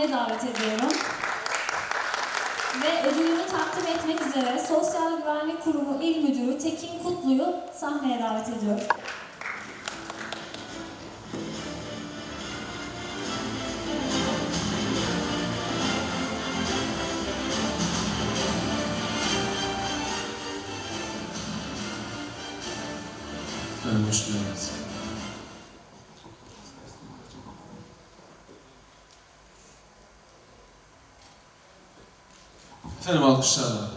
sahneye davet ediyorum. Ve ödülünü takdim etmek üzere Sosyal Güvenlik Kurumu İl Müdürü Tekin Kutlu'yu sahneye davet ediyorum. Hoş geldiniz. Efendim alkışlarla.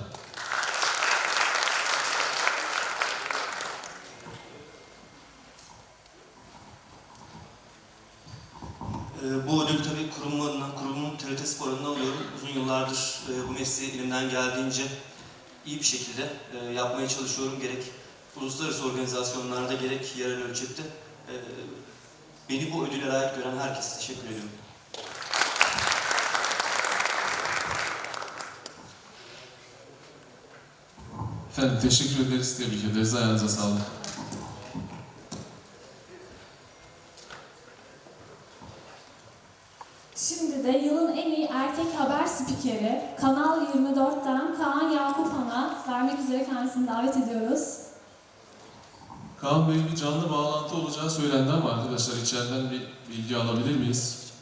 Ee, Bu ödül tabii kurumun adına, kurumun TRT Spor alıyorum. Uzun yıllardır e, bu mesleği elimden geldiğince iyi bir şekilde e, yapmaya çalışıyorum. Gerek uluslararası organizasyonlarda gerek yerel ölçekte. E, Beni bu ödüle layık gören herkese teşekkür ediyorum. Efendim teşekkür ederiz, tebrik ederiz. Ayağınıza sağlık. Şimdi de yılın en iyi erkek haber spikeri Kanal 24'ten Kaan Yakupan'a vermek üzere kendisini davet ediyoruz. Kaan Bey bir canlı bağlantı olacağı söylendi ama arkadaşlar içeriden bir bilgi alabilir miyiz?